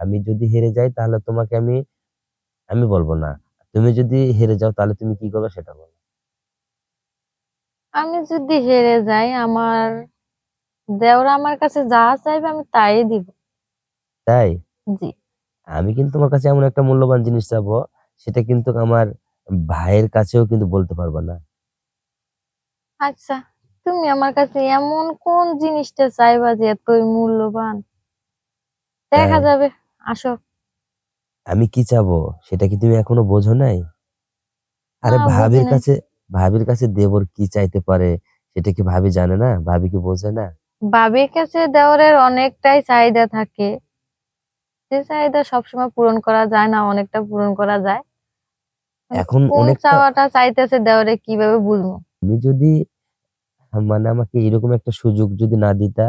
আমি যদি হেরে যাই তাহলে তোমাকে আমি আমি বলব না। তুমি যদি হেরে যাও তাহলে তুমি কি করবে সেটা বলো। আমি যদি হেরে যাই আমার দেওরা আমার কাছে যা চাইবে আমি তাই দিব। তাই? জি। আমি কিন্তু তোমার কাছে এমন একটা মূল্যবান জিনিস চাবো সেটা কিন্তু আমার ভাইয়ের কাছেও কিন্তু বলতে পারবে না। আচ্ছা তুমি আমার কাছে এমন কোন জিনিসটা চাইবা যে এতই মূল্যবান? দেখা যাবে। আসো। আমি কি চাবো? সেটা কি তুমি এখনও বোঝো নাই? আরে না, বুঝি ভাবির। কাছে ভাবির কাছে দেবর কি চাইতে পারে? সেটা কি ভাবি জানে না? ভাবি কি বোঝে না? বাবির কাছে দেওরের অনেকটাই চাহিদা থাকে। যে চাহিদা সবসময় পূরণ করা যায় না অনেকটা পূরণ করা যায়। এখন কোন অনেকটা চাওয়াটা চাইতেছে দেওরে কীভাবে বুঝব? তুমি যদি মানে আমাকে এরকম একটা সুযোগ যদি না দিতা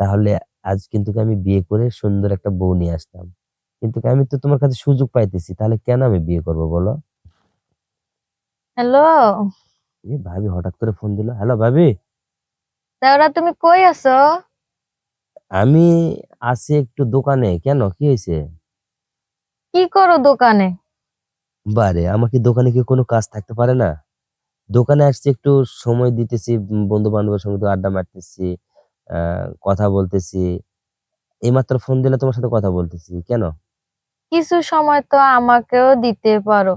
তাহলে আজ কিন্তু আমি বিয়ে করে সুন্দর একটা বউ নিয়ে আসতাম কিন্তু আমি তো তোমার কাছে সুযোগ পাইতেছি তাহলে কেন আমি বিয়ে করব বলো? হ্যালো? এ ভাবি হঠাৎ করে ফোন দিল হ্যালো ভাবি? দেওরা তুমি কই আছো? আমি আছি একটু দোকানে কেন কি হয়েছে? কি করো দোকানে? বারে আমার কি দোকানে কি কোনো কাজ থাকতে পারে না? দোকানে আসছি একটু সময় দিতেছি বন্ধু বান্ধবের সঙ্গে আড্ডা মারতেছি কথা বলতেছি। এইমাত্র ফোন দিলে তোমার সাথে কথা বলতেছি কেন? কিছু সময় তো আমাকেও দিতে পারো।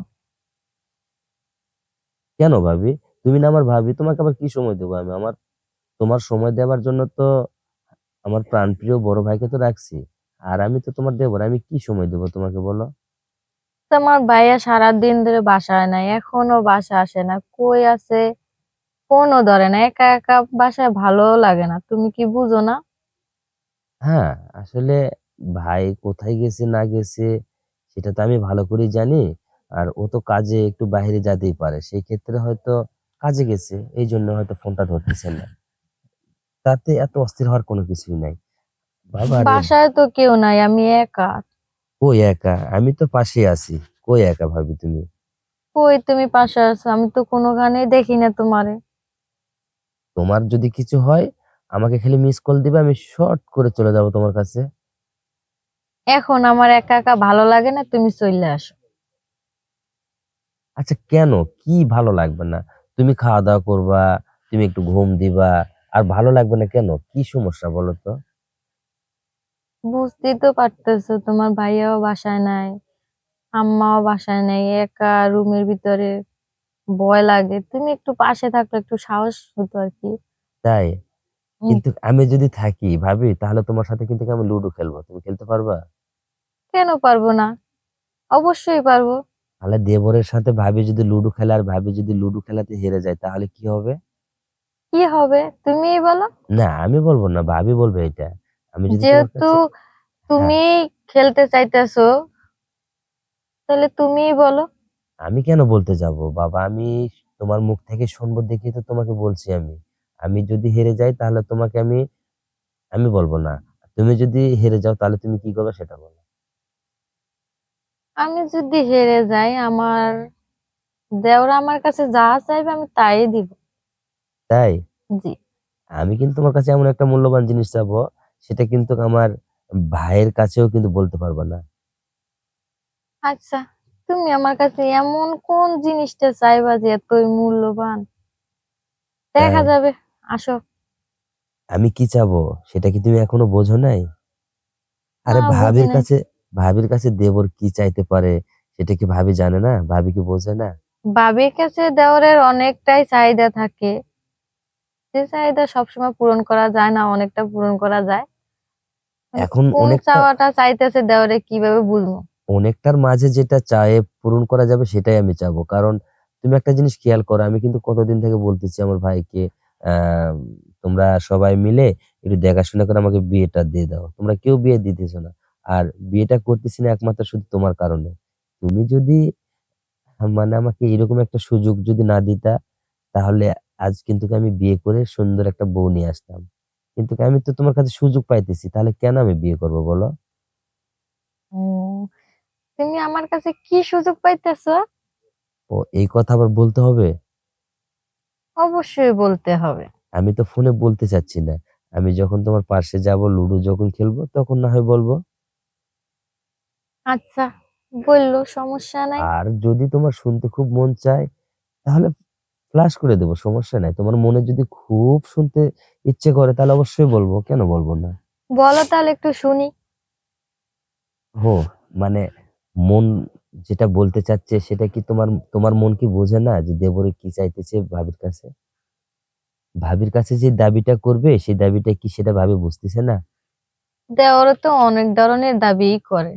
কেন ভাবি? তুমি না আমার ভাবি তোমাকে আবার কি সময় দেবো আমি? আমার তোমার সময় দেওয়ার জন্য তো আমার প্রাণপ্রিয় বড় ভাইকে তো রাখছি। আর আমি তো তোমার দেবর আমি কি সময় দেবো তোমাকে বলো? তোমার ভাইয়া সারাদিন ধরে বাসায় নাই এখনও বাসা আসে না। কই আছে? ফোনও ধরে না একা একা বাসায় ভালো লাগে না। তুমি কি বুঝো না? হ্যাঁ আসলে ভাই কোথায় গেছে না গেছে সেটা তো আমি ভালো করেই জানি। আর ও তো কাজে একটু বাইরে যেতেই পারে সেই ক্ষেত্রে হয়তো কাজে গেছে এই জন্য হয়তো ফোনটা ধরতেছে না। তাতে এত অস্থির হওয়ার কোনো কিছুই নাই। বাবা রে, বাসায় তো কেউ নাই আমি একা। কই একা? আমি তো পাশে আছি। কই একা ভাবি তুমি? কই তুমি পাশে আছো? আমি তো কোনোখানেই দেখি না তোমারে। তোমার যদি কিছু হয় আমাকে খালি মিস কল দিবে আমি শর্ট করে চলে যাব তোমার কাছে। এখন আমার একা একা ভালো লাগে না তুমি চলে আসো। আচ্ছা কেন? কি ভালো লাগবে না? তুমি খাওয়া দাওয়া করবা তুমি একটু ঘুম দিবা আর ভালো লাগবে না কেন? কি সমস্যা বলো তো? বুঝতেই তো পারতেছো তোমার ভাইয়াও বাসায় নাই আম্মাও বাসায় নাই একা রুমের ভিতরে। ভয় লাগে। তুমি একটু পাশে থাকলে একটু সাহস হতো আর কি। তাই? কিন্তু আমি যদি থাকি ভাবি তাহলে তোমার সাথে কিন্তু আমি লুডো খেলব? তুমি খেলতে পারবা? কেন পারব না? অবশ্যই পারব। তাহলে দেবরের সাথে ভাবি যদি লুডো খেলে আর ভাবি যদি লুডো খেলাতে হেরে যায় তাহলে কি হবে? কি হবে? তুমিই বলো। না আমি বলব না ভাবি বলবে এটা। আমি যদি যেহেতু তুমি খেলতে চাইতেছো তাহলে তুমিই বলো। আমি কেন বলতে যাব? বাবা আমি তোমার মুখ থেকে শুনব দেখি তো তোমাকে বলছি আমি। আমি যদি হেরে যাই তাহলে তোমাকে আমি আমি বলব না। তুমি যদি হেরে যাও তাহলে তুমি কি করবে সেটা বলো। আমি যদি হেরে যাই আমার দেওরা আমার কাছে যা চাইবে আমি তাই দিব। তাই? জি। আমি কিন্তু তোমার কাছে এমন একটা মূল্যবান জিনিস চাবো সেটা কিন্তু আমার ভাইয়ের কাছেও কিন্তু বলতে পারব না। আচ্ছা। তুমি আমার কাছে এমন কোন জিনিসটা চাইবা যে এতই মূল্যবান? দেখা যাবে আসো। আমি কি চাবো? সেটা কি তুমি এখনও বোঝো নাই? আরে না, বুঝি ভাবির নাই। কাছে ভাবির কাছে দেবর কি চাইতে পারে? সেটা কি ভাবি জানে না? ভাবি কি বোঝে না? বাবির কাছে দেওরের অনেকটাই চাহিদা থাকে। যে চাহিদা সবসময় পূরণ করা যায় না অনেকটা পূরণ করা যায়। এখন কোন অনেকটা চাওয়াটা চাইতেছে দেওরে কীভাবে বুঝব? অনেকটার মাঝে যেটা চায়ে পূরণ করা যাবে সেটাই আমি চাবো। কারণ তুমি একটা জিনিস খেয়াল করো, আমি কিন্তু কতদিন থেকে বলতেছি আমার ভাইকে তোমরা সবাই মিলে একটু দেখাশোনা করে আমাকে বিয়েটা দিয়ে দাও। তোমরা কেউ বিয়ে দিতেছো না। আর বিয়েটা করতেছি না একমাত্র শুধু তোমার কারণে। তুমি যদি মানে আমাকে এরকম একটা সুযোগ যদি না দিতা, তাহলে আজ কিন্তু আমি বিয়ে করে সুন্দর একটা বউ নিয়ে আসতাম। কিন্তু আমি তো তোমার কাছে সুযোগ পাইতেছি, তাহলে কেন আমি বিয়ে করব বলো? তুমি আমার কাছে কি সুযোগ পাইতেছো? ও এই কথা আবার বলতে হবে? অবশ্যই বলতে হবে। আমি তো ফোনে বলতে চাচ্ছি না। আমি যখন তোমার পাশে যাব লুডো যখন খেলব তখন না হয় বলব। আচ্ছা বলল সমস্যা নাই। আর যদি তোমার শুনতে খুব মন চায় তাহলে ফ্লাশ করে দেবো সমস্যা নাই। তোমার মনে যদি খুব শুনতে ইচ্ছে করে তাহলে অবশ্যই বলব। কেন বলব না? বলো তাহলে একটু শুনি। হো মানে মন যেটা বলতে চাচ্ছে সেটা কি তোমার তোমার মন কি বোঝে না যে দেবরে কি চাইতেছে ভাবির কাছে? ভাবির কাছে যে দাবিটা করবে সেই দাবিটা কি সেটা ভাবি বুঝতেছে না? দেওয়ারও তো অনেক ধরনের দাবিই করে।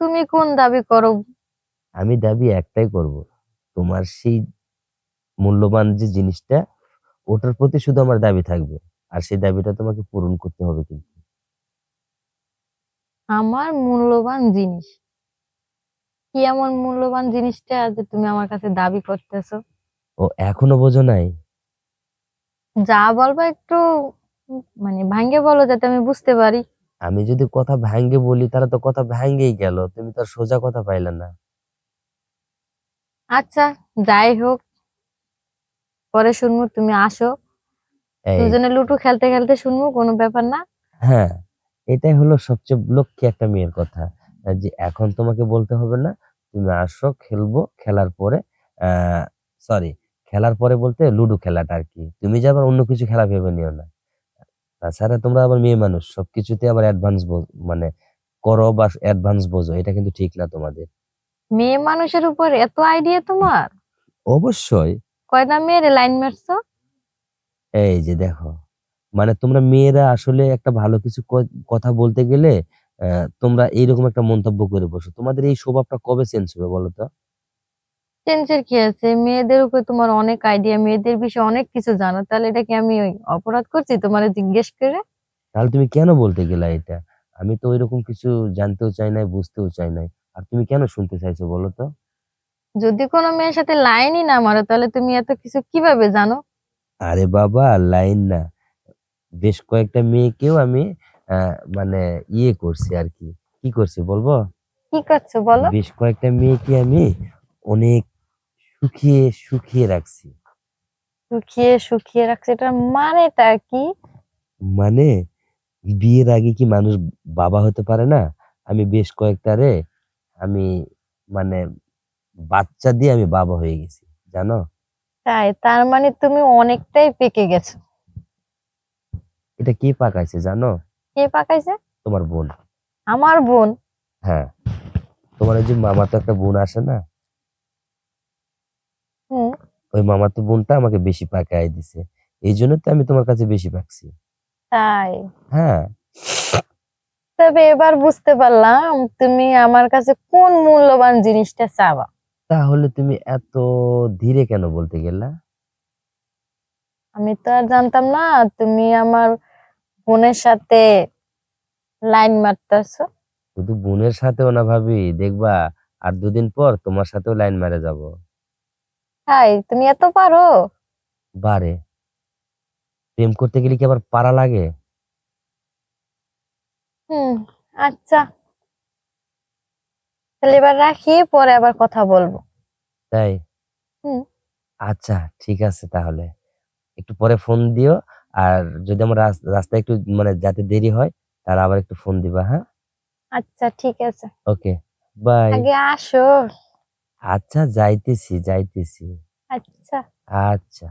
তুমি কোন দাবি করো? আমি দাবি একটাই করব। তোমার সেই মূল্যবান যে জিনিসটা ওটার প্রতি শুধু আমার দাবি থাকবে। আর সেই দাবিটা তোমাকে পূরণ করতে হবে কিন্তু। আমার মূল্যবান জিনিস। কি এমন মূল্যবান জিনিসটা যে তুমি আমার কাছে দাবি করতেছো? ও এখনও বোঝো নাই? যা বলবা একটু মানে ভাঙ্গে বলো যাতে আমি বুঝতে পারি। আমি যদি কথা ভাঙ্গে বলি তাহলে তো কথা ভাঙ্গেই গেল। তুমি তো আর সোজা কথা পাইলে না। আচ্ছা যাই হোক। পরে শুনব তুমি আসো। এই দুজনে লুডো খেলতে খেলতে শুনব কোনো ব্যাপার না। হ্যাঁ এটাই হলো সবচেয়ে লক্ষ্মী একটা মেয়ের কথা। যে এখন তোমাকে বলতে হবে না তুমি আসো খেলব। খেলার পরে সরি খেলার পরে বলতে লুডো খেলাটা আর কি। তুমি যে আবার অন্য কিছু খেলা ভেবে নিও না। তাছাড়া তোমরা আবার মেয়ে মানুষ সবকিছুতে আবার অ্যাডভান্স মানে করো বা অ্যাডভান্স বোঝো এটা কিন্তু ঠিক না তোমাদের। মেয়ে মানুষের উপর এত আইডিয়া তোমার? অবশ্যই। কয়টা মেয়ের লাইন মারছো? এই যে দেখো মানে তোমরা মেয়েরা আসলে একটা ভালো কিছু কথা বলতে গেলে তোমরা এইরকম একটা মন্তব্য করে বসো। তোমাদের এই স্বভাবটা কবে চেঞ্জ হবে বলো তো? চেঞ্জের কি আছে? মেয়েদের উপর তোমার অনেক আইডিয়া মেয়েদের বিষয়ে অনেক কিছু জানো। তাহলে এটা কি আমি অপরাধ করছি তোমার জিজ্ঞেস করে? তাহলে তুমি কেন বলতে গেলা এটা? আমি তো ওইরকম কিছু জানতেও চাই নাই বুঝতেও চাই নাই। আর তুমি কেন শুনতে চাইছো বলো তো? যদি কোনো মেয়ের সাথে লাইনই না মারো তাহলে তুমি এত কিছু কীভাবে জানো? আরে বাবা লাইন না। বেশ কয়েকটা মেয়েকেও আমি মানে ইয়ে করছি আর কি কি করছি বলব? কি করছ বলো? বেশ কয়েকটা মেয়েকে আমি অনেক সুখিয়ে সুখিয়ে রাখছি। শুকিয়ে শুকিয়ে রাখছে এটার মানেটা কি? মানে বিয়ের আগে কি মানুষ বাবা হতে পারে না? আমি বেশ কয়েকটারে আমি মানে বাচ্চা দিয়ে আমি বাবা হয়ে গেছি জানো? তাই তার মানে তুমি অনেকটাই পেকে গেছো। এটা কি পাকাইছে জানো? কে পাকাইছে? তোমার বোন। আমার বোন? হ্যাঁ। তোমার ওই যে মামা তো একটা বোন আসে না? হুম। ওই মামা তো বোনটা আমাকে বেশি পাকাই দিছে। এই জন্য তো আমি তোমার কাছে বেশি পাকছি। তাই? হ্যাঁ। তবে এবার বুঝতে পারলাম তুমি আমার কাছে কোন মূল্যবান জিনিসটা চাবা। তাহলে তুমি এত ধীরে কেন বলতে গেলা? আমি তো আর জানতাম না তুমি আমার বোনের সাথে লাইন মারতেছো? শুধু বোনের সাথেও না ভাবি দেখবা আর দুদিন পর তোমার সাথেও লাইন মারে যাব। তাই তুমি এত পারো? বারে। প্রেম করতে গেলে কি আবার পারা লাগে? হুম আচ্ছা। তাহলে এবার রাখি পরে আবার কথা বলব। তাই? হুম। আচ্ছা ঠিক আছে তাহলে। একটু পরে ফোন দিও আর যদি আমার রাস্তা রাস্তায় একটু মানে যাতে দেরি হয় তাহলে আবার একটু ফোন দিবা হ্যাঁ? আচ্ছা ঠিক আছে। ওকে বাই আগে আসো। আচ্ছা যাইতেছি যাইতেছি। আচ্ছা। আচ্ছা।